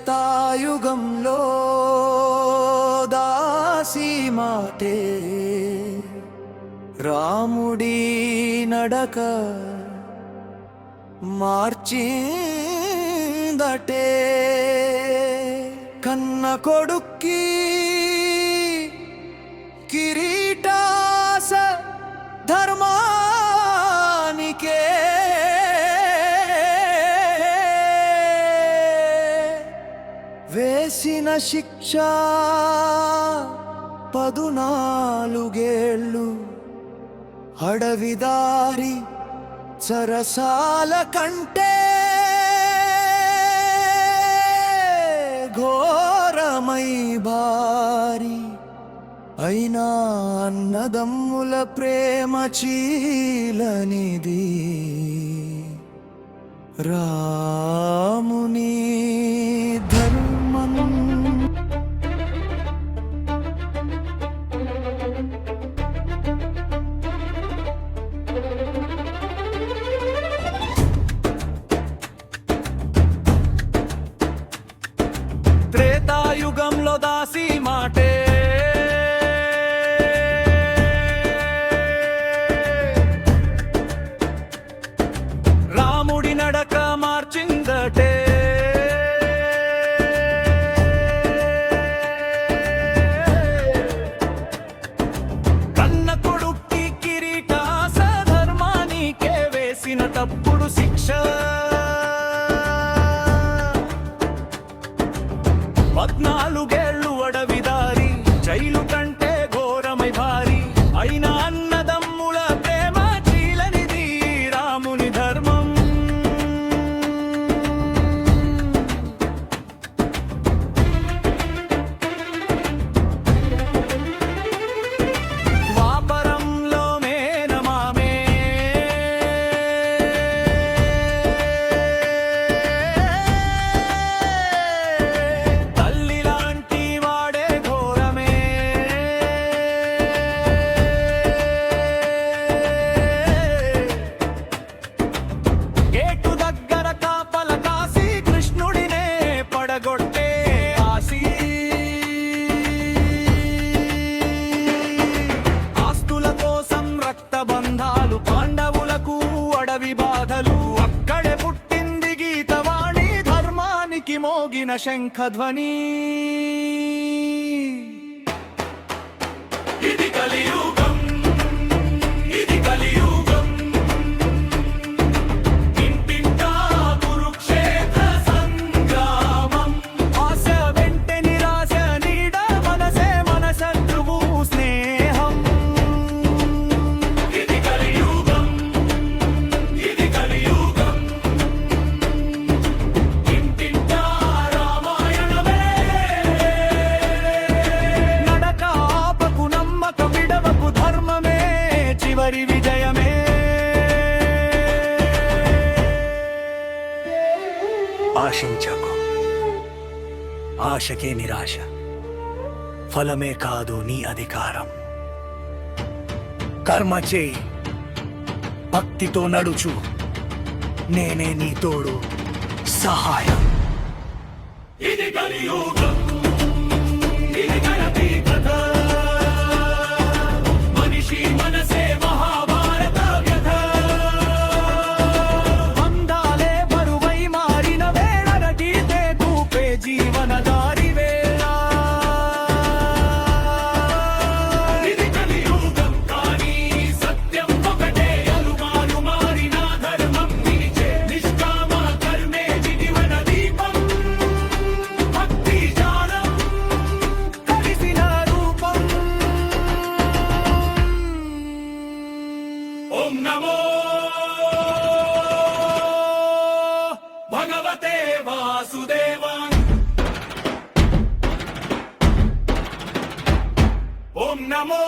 త్రేతాయుగంలో దాసి మాటే రాముడి నడక మార్చిందటే. కన్న కొడుక్కి కిరీటాస ధర్మానికే. వేసిన శిక్ష పదునాలుగేళ్ళు అడవిదారి సరసాల కంటే ఘోరమై భారి అయినా అన్నదమ్ముల ప్రేమ చీలనిది. రాముని తప్పుడు శిక్ష. పద్నాలుగేళ్ళు అడవి బాధలు. అక్కడే పుట్టింది గీతవాణి. ధర్మానికి మోగిన శంఖధ్వని. చివరి విజయమే. ఆశించకు. ఆశకే నిరాశ. ఫలమే కాదు నీ అధికారం. కర్మ చేయి. భక్తితో నడుచు. నేనే నీ తోడు. సహాయం. ఇది కలియుగం. ఇది గణపతి భగవతే వాసుదేవాన్. ఓం నమో